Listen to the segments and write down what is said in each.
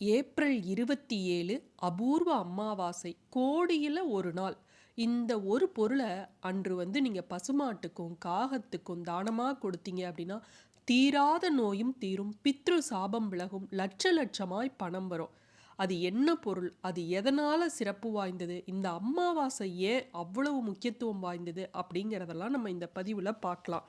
April இருபத்தி ஏழு அபூர்வ அமாவாசை கோடியில் ஒரு நாள். இந்த ஒரு பொருளை அன்று வந்து நீங்கள் பசுமாட்டுக்கும் காகத்துக்கும் தானமாக கொடுத்தீங்க அப்படின்னா தீராத நோயும் தீரும் பித்ரு சாபம் விலகும் லட்ச லட்சமாய் பணம் வரும். அது என்ன பொருள்? அது எதனால் சிறப்பு வாய்ந்தது? இந்த அமாவாசை ஏன் அவ்வளவு முக்கியத்துவம் வாய்ந்தது? அப்படிங்கிறதெல்லாம் நம்ம இந்த பதிவில் பார்க்கலாம்.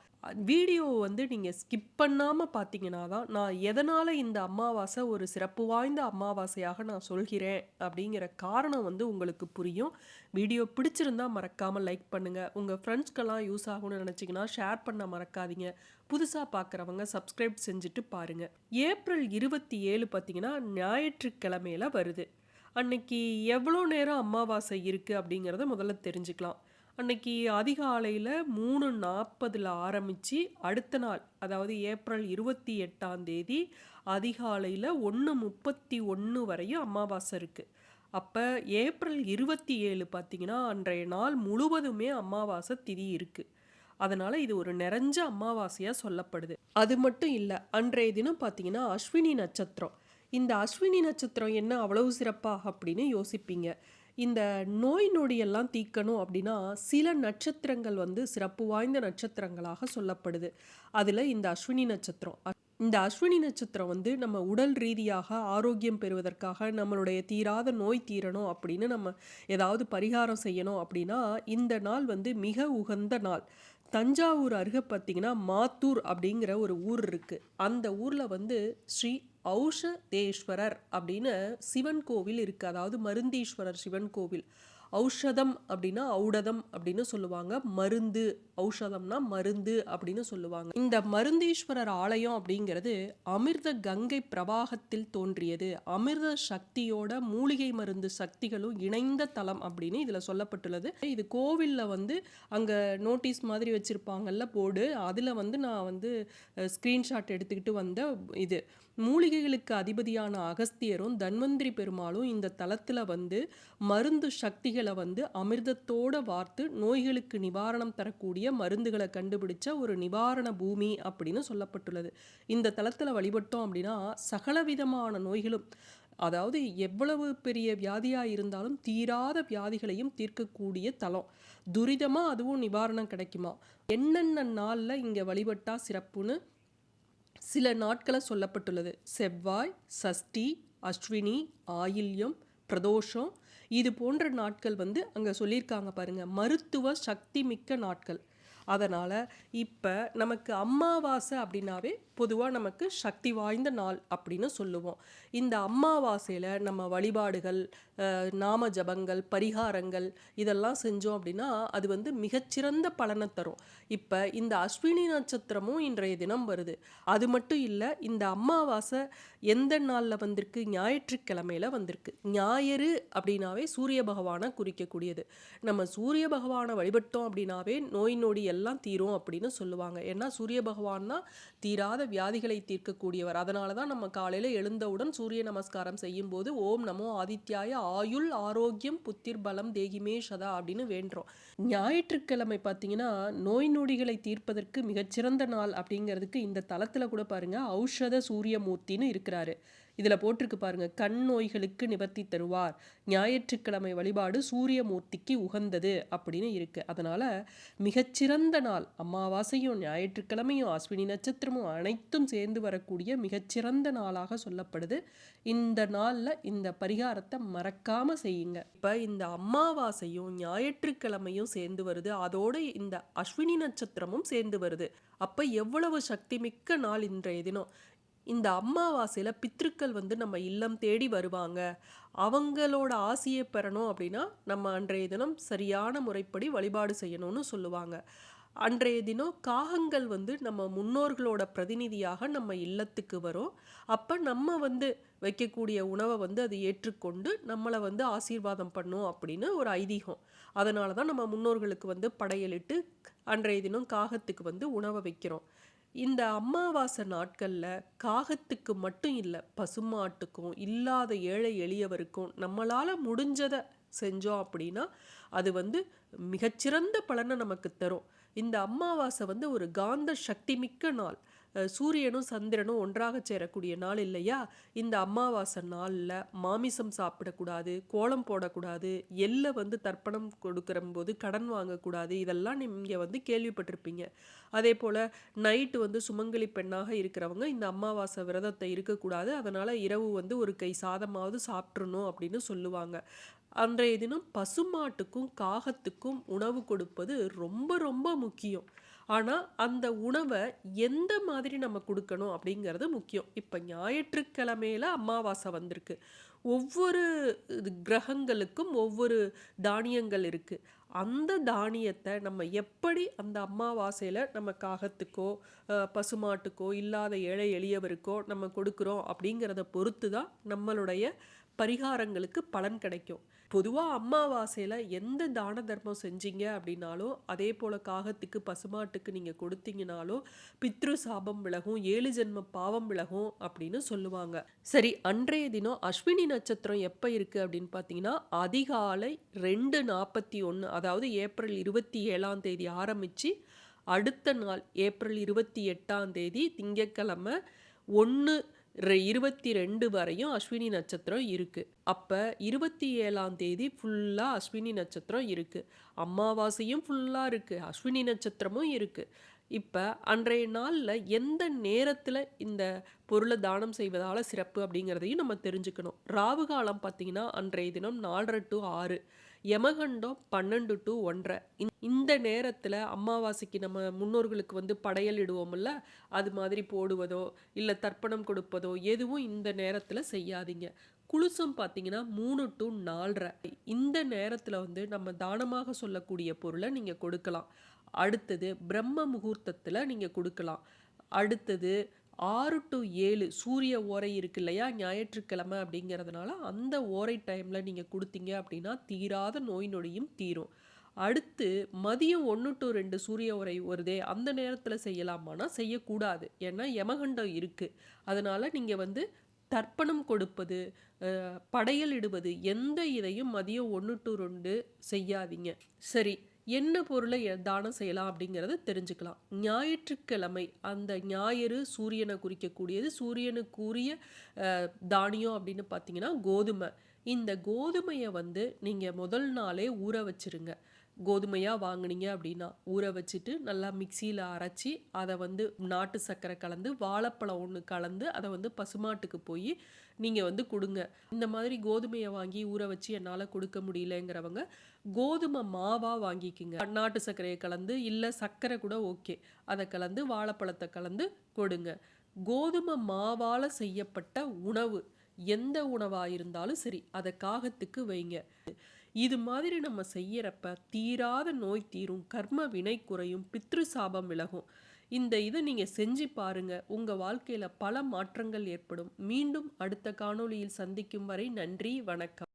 வீடியோ வந்து நீங்கள் ஸ்கிப் பண்ணாமல் பார்த்தீங்கன்னா தான் நான் எதனால் இந்த அமாவாசை ஒரு சிறப்பு வாய்ந்த அமாவாசையாக நான் சொல்கிறேன் அப்படிங்கிற காரணம் வந்து உங்களுக்கு புரியும். வீடியோ பிடிச்சிருந்தா மறக்காமல் லைக் பண்ணுங்கள் உங்கள் ஃப்ரெண்ட்ஸ்க்கெல்லாம் யூஸ் ஆகும்னு நினச்சிங்கன்னா ஷேர் பண்ண மறக்காதீங்க. புதுசாக பார்க்குறவங்க சப்ஸ்கிரைப் செஞ்சுட்டு பாருங்கள் ஏப்ரல் இருபத்தி ஏழு பார்த்தீங்கன்னா ஞாயிற்றுக்கிழமையில் வருது. அன்னைக்கு எவ்வளோ நேரம் அமாவாசை இருக்குது அப்படிங்கிறத முதல்ல தெரிஞ்சுக்கலாம். அன்னைக்கு அதிகாலையில் மூணு நாற்பதில் ஆரம்பித்து அடுத்த நாள் அதாவது ஏப்ரல் இருபத்தி எட்டாம் தேதி அதிகாலையில் ஒன்று முப்பத்தி ஒன்று வரையும் அமாவாசை இருக்குது அப்போ ஏப்ரல் இருபத்தி ஏழு பார்த்திங்கன்னா அன்றைய நாள் முழுவதுமே அமாவாசை திதி இருக்குது அதனால் இது ஒரு நிறைஞ்ச அமாவாசையாக சொல்லப்படுது. அது மட்டும் இல்லை அன்றைய தினம் பார்த்தீங்கன்னா அஸ்வினி நட்சத்திரம். இந்த அஸ்வினி நட்சத்திரம் என்ன அவ்வளவு சிறப்பா அப்படின்னு யோசிப்பீங்க. இந்த நோய் நொடியெல்லாம் தீக்கணும் அப்படின்னா சில நட்சத்திரங்கள் வந்து சிறப்பு வாய்ந்த நட்சத்திரங்களாக சொல்லப்படுது. அதில் இந்த அஸ்வினி நட்சத்திரம். இந்த அஸ்வினி நட்சத்திரம் வந்து நம்ம உடல் ரீதியாக ஆரோக்கியம் பெறுவதற்காக நம்மளுடைய தீராத நோய் தீரணும் அப்படின்னு நம்ம ஏதாவது பரிகாரம் செய்யணும் அப்படின்னா இந்த நாள் வந்து மிக உகந்த நாள். தஞ்சாவூர் அருகே பார்த்திங்கன்னா மாத்தூர் அப்படிங்கிற ஒரு ஊர் இருக்குது அந்த ஊரில் வந்து ஸ்ரீ ஔஷதேஸ்வரர் அப்படின்னு சிவன் கோவில் இருக்குது அதாவது மருந்தீஸ்வரர் சிவன் கோவில். ஔஷதம் அப்படின்னா ஔடதம் அப்படின்னு சொல்லுவாங்க. மருந்து ஔஷதம்னா மருந்து அப்படின்னு சொல்லுவாங்க. இந்த மருந்தீஸ்வரர் ஆலயம் அப்படிங்கிறது அமிர்த கங்கை பிரவாகத்தில் தோன்றியது. அமிர்த சக்தியோட மூலிகை மருந்து சக்திகளும் இணைந்த தலம் அப்படின்னு இதில் சொல்லப்பட்டுள்ளது. இது கோவிலில் வந்து அங்கே நோட்டீஸ் மாதிரி வச்சுருப்பாங்கல்ல போர்டு அதில் வந்து நான் வந்து ஸ்க்ரீன்ஷாட் எடுத்துக்கிட்டு வந்த இது. மூலிகைகளுக்கு அதிபதியான அகஸ்தியரும் தன்வந்திரி பெருமாளும் இந்த தலத்தில் வந்து மருந்து சக்திகள் வந்து அமிர்தத்தோடு வார்த்து நோய்களுக்கு நிவாரணம் தரக்கூடிய மருந்துகளை கண்டுபிடிச்ச ஒரு நிவாரண பூமி அப்படின்னு சொல்லப்பட்டுள்ளது. இந்த தளத்தில் வழிபட்டோம் அப்படின்னா சகலவிதமான நோய்களும் அதாவது எவ்வளவு பெரிய வியாதியாக இருந்தாலும் தீராத வியாதிகளையும் தீர்க்கக்கூடிய தலம் துரிதமாக அதுவும் நிவாரணம் கிடைக்குமா? என்னென்ன நாளில் இங்கே வழிபட்டா சிறப்புன்னு சில நாட்களை சொல்லப்பட்டுள்ளது. செவ்வாய் சஷ்டி அஸ்வினி ஆயில்யம் பிரதோஷம் இது போன்ற நாட்கள் வந்து அங்கே சொல்லியிருக்காங்க பாருங்கள் மருத்துவ சக்தி மிக்க நாட்கள். அதனால் இப்போ நமக்கு அம்மாவாசை அப்படின்னாவே பொதுவாக நமக்கு சக்தி வாய்ந்த நாள் அப்படின்னு சொல்லுவோம். இந்த அம்மாவாசையில் நம்ம வழிபாடுகள் நாம ஜபங்கள் பரிகாரங்கள் இதெல்லாம் செஞ்சோம் அப்படின்னா அது வந்து மிகச்சிறந்த பலனை தரும். இப்போ இந்த அஸ்வினி நட்சத்திரமும் இன்றைய தினம் வருது. அது மட்டும் இல்லை இந்த அம்மாவாசை எந்த நாளில் வந்திருக்கு? ஞாயிற்றுக்கிழமையில் வந்திருக்கு. ஞாயிறு அப்படின்னாவே சூரிய பகவானை குறிக்கக்கூடியது. நம்ம சூரிய பகவானை வழிபட்டோம் அப்படின்னாவே நோய் நொடி எல்லாம் தீரும் அப்படின்னு சொல்லுவாங்க. ஏன்னா சூரிய பகவான்னா தீராத வியாதிகளை தீர்க்கக்கூடியவர். அதனால தான் நம்ம காலையில் எழுந்தவுடன் சூரிய நமஸ்காரம் செய்யும் போது ஓம் நமோ ஆதித்யாய ஆயுள் ஆரோக்கியம் புத்திர் பலம் தேகிமே சதா அப்படின்னு வேண்டுறோம். ஞாயிற்றுக்கிழமை பார்த்தீங்கன்னா நோய் நொடிகளை தீர்ப்பதற்கு மிகச்சிறந்த நாள் அப்படிங்கிறதுக்கு இந்த தளத்தில் கூட பாருங்க ஔஷத சூரியமூர்த்தின்னு இருக்கிறாரு. இதில் போட்டிருக்கு பாருங்க. கண் நோய்களுக்கு நிவர்த்தி தருவார். ஞாயிற்றுக்கிழமை வழிபாடு சூரியமூர்த்திக்கு உகந்தது அப்படின்னு இருக்கு. அதனால மிகச்சிறந்த நாள். அமாவாசையும் ஞாயிற்றுக்கிழமையும் அஸ்வினி நட்சத்திரமும் அனைத்தும் சேர்ந்து வரக்கூடிய மிகச்சிறந்த நாளாக சொல்லப்படுது. இந்த நாளில் இந்த பரிகாரத்தை மறக்காம செய்யுங்க. இப்போ இந்த அமாவாசையும் ஞாயிற்றுக்கிழமையும் சேர்ந்து வருது. அதோடு இந்த அஸ்வினி நட்சத்திரமும் சேர்ந்து வருது. அப்போ எவ்வளவு சக்தி மிக்க நாள் இன்றைய தினம். இந்த அம்மாவாசையில் பித்ருக்கள் வந்து நம்ம இல்லம் தேடி வருவாங்க. அவங்களோட ஆசையை பெறணும் அப்படின்னா நம்ம அன்றைய தினம் சரியான முறைப்படி வழிபாடு செய்யணும்னு சொல்லுவாங்க. அன்றைய தினம் காகங்கள் வந்து நம்ம முன்னோர்களோட பிரதிநிதியாக நம்ம இல்லத்துக்கு வரும். அப்போ நம்ம வந்து வைக்கக்கூடிய உணவை வந்து அது ஏற்றுக்கொண்டு நம்மளை வந்து ஆசீர்வாதம் பண்ணும் அப்படின்னு ஒரு ஐதீகம். அதனால தான் நம்ம முன்னோர்களுக்கு வந்து படையலிட்டு அன்றைய தினம் காகத்துக்கு வந்து உணவை வைக்கிறோம். இந்த அமாவாசை நாட்களில் காகத்துக்கு மட்டும் இல்லை பசுமாட்டுக்கும் இல்லாத ஏழை எளியவருக்கும் நம்மளால் முடிஞ்சதை செஞ்சோம் அப்படின்னா அது வந்து மிகச்சிறந்த பலனை நமக்கு தரும். இந்த அமாவாசை வந்து ஒரு காந்த சக்தி மிக்க நாள் சூரியனும் சந்திரனும் ஒன்றாக சேரக்கூடிய நாள் இல்லையா? இந்த அமாவாசை நாளில் மாமிசம் சாப்பிடக்கூடாது கோலம் போடக்கூடாது எள்ளை வந்து தர்ப்பணம் கொடுக்குற போது கடன் வாங்கக்கூடாது இதெல்லாம் நீங்கள் வந்து கேள்விப்பட்டிருப்பீங்க. அதே போல் நைட்டு வந்து சுமங்கலி பெண்ணாக இருக்கிறவங்க இந்த அமாவாசை விரதத்தை இருக்கக்கூடாது அதனால் இரவு வந்து ஒரு கை சாதமாவது சாப்பிட்றணும் அப்படின்னு சொல்லுவாங்க. அன்றைய தினம் பசுமாட்டுக்கும் காகத்துக்கும் உணவு கொடுப்பது ரொம்ப ரொம்ப முக்கியம். ஆனால் அந்த உணவை எந்த மாதிரி நம்ம கொடுக்கணும் அப்படிங்கிறது முக்கியம். இப்போ ஞாயிற்றுக்கிழமையில அமாவாசை வந்திருக்கு. ஒவ்வொரு இது கிரகங்களுக்கும் ஒவ்வொரு தானியங்கள் இருக்குது அந்த தானியத்தை நம்ம எப்படி அந்த அம்மாவாசையில் நம்ம காகத்துக்கோ பசுமாட்டுக்கோ இல்லாத ஏழை எளியவருக்கோ நம்ம கொடுக்குறோம் அப்படிங்கிறத பொறுத்து தான் நம்மளுடைய பரிகாரங்களுக்கு பலன் கிடைக்கும். பொதுவாக அம்மாவாசையில் எந்த தான தர்மம் செஞ்சீங்க அப்படின்னாலும் அதே போல் காகத்துக்கு பசுமாட்டுக்கு நீங்கள் கொடுத்தீங்கனாலும் பித்ரு சாபம் விலகும் ஏழு ஜென்ம பாவம் விலகும் அப்படின்னு சொல்லுவாங்க. சரி அன்றைய தினம் அஸ்வினி நட்சத்திரம் எப்போ இருக்குது அப்படின்னு பார்த்தீங்கன்னா அதிகாலை ரெண்டு நாற்பத்தி ஒன்று அதாவது ஏப்ரல் இருபத்தி ஏழாம் தேதி ஆரம்பித்து அடுத்த நாள் ஏப்ரல் இருபத்தி எட்டாம் தேதி திங்கக்கிழமை ஒன்று இருபத்தி ரெண்டு வரையும் அஸ்வினி நட்சத்திரம் இருக்குது அப்போ இருபத்தி ஏழாம் தேதி ஃபுல்லாக அஸ்வினி நட்சத்திரம் இருக்குது அமாவாசையும் ஃபுல்லாக இருக்குது அஸ்வினி நட்சத்திரமும் இருக்குது இப்போ அன்றைய நாளில் எந்த நேரத்தில் இந்த பொருளை தானம் செய்வதால் சிறப்பு அப்படிங்கிறதையும் நம்ம தெரிஞ்சுக்கணும். ராவு காலம் பார்த்தீங்கன்னா அன்றைய தினம் நாலரை டு ஆறு. யமகண்டம் பன்னெண்டு டு ஒன்றரை. இந்த- இந்த நேரத்தில் அமாவாசைக்கு நம்ம முன்னோர்களுக்கு வந்து படையல் இடுவோம்ல அது மாதிரி போடுவதோ இல்லை தர்ப்பணம் கொடுப்பதோ எதுவும் இந்த நேரத்தில் செய்யாதீங்க. குளுசம் பார்த்தீங்கன்னா மூணு டு நாலரை. இந்த நேரத்தில் வந்து நம்ம தானமாக சொல்லக்கூடிய பொருளை நீங்கள் கொடுக்கலாம். அடுத்தது பிரம்ம முகூர்த்தத்தில் நீங்கள் கொடுக்கலாம். அடுத்தது ஆறு டு ஏழு சூரிய ஓரை இருக்கு இல்லையா? ஞாயிற்றுக்கிழமை அப்படிங்கிறதுனால அந்த ஓரை டைமில் நீங்கள் கொடுத்தீங்க அப்படின்னா தீராத நோய் நொடியும் தீரும். அடுத்து மதியம் ஒன்று டு ரெண்டு சூரிய உரை வருதே அந்த நேரத்தில் செய்யலாமான்னா செய்யக்கூடாது. ஏன்னா யமகண்டம் இருக்குது அதனால் நீங்கள் வந்து தர்ப்பணம் கொடுப்பது படையல் இடுவது எந்த இதையும் மதியம் ஒன்று டு ரெண்டு செய்யாதீங்க. சரி. என்ன பொருளை தானம் செய்யலாம் அப்படிங்கிறத தெரிஞ்சுக்கலாம். ஞாயிற்றுக்கிழமை அந்த ஞாயிறு சூரியனை குறிக்கக்கூடியது சூரியனுக்குரிய தானியம் அப்படின்னு பார்த்தீங்கன்னா கோதுமை. இந்த கோதுமையை வந்து நீங்கள் முதல் நாளே ஊற வச்சிருங்க. கோதுமையாக வாங்குனீங்க அப்படின்னா ஊற வச்சுட்டு நல்லா மிக்சியில் அரைச்சி அதை வந்து நாட்டு சர்க்கரை கலந்து வாழைப்பழம் ஒன்று கலந்து அதை வந்து பசுமாட்டுக்கு போய் நீங்கள் வந்து கொடுங்க. இந்த மாதிரி கோதுமையை வாங்கி ஊற வச்சு என்னால் கொடுக்க முடியலங்கிறவங்க கோதுமை மாவாக வாங்கிக்கிங்க. நாட்டு சர்க்கரையை கலந்து இல்லை சர்க்கரை கூட ஓகே. அதை கலந்து வாழைப்பழத்தை கலந்து கொடுங்க. கோதுமை மாவால் செய்யப்பட்ட உணவு எந்த உணவாக இருந்தாலும் சரி அதை காகத்துக்கு வைங்க. இது மாதிரி நம்ம செய்யறப்ப தீராத நோய் தீரும் கர்ம வினை குறையும் பித்ரு சாபம் விலகும். இந்த இதை நீங்கள் செஞ்சு பாருங்க. உங்கள் வாழ்க்கையில் பல மாற்றங்கள் ஏற்படும். மீண்டும் அடுத்த காணொளியில் சந்திக்கும் வரை நன்றி வணக்கம்.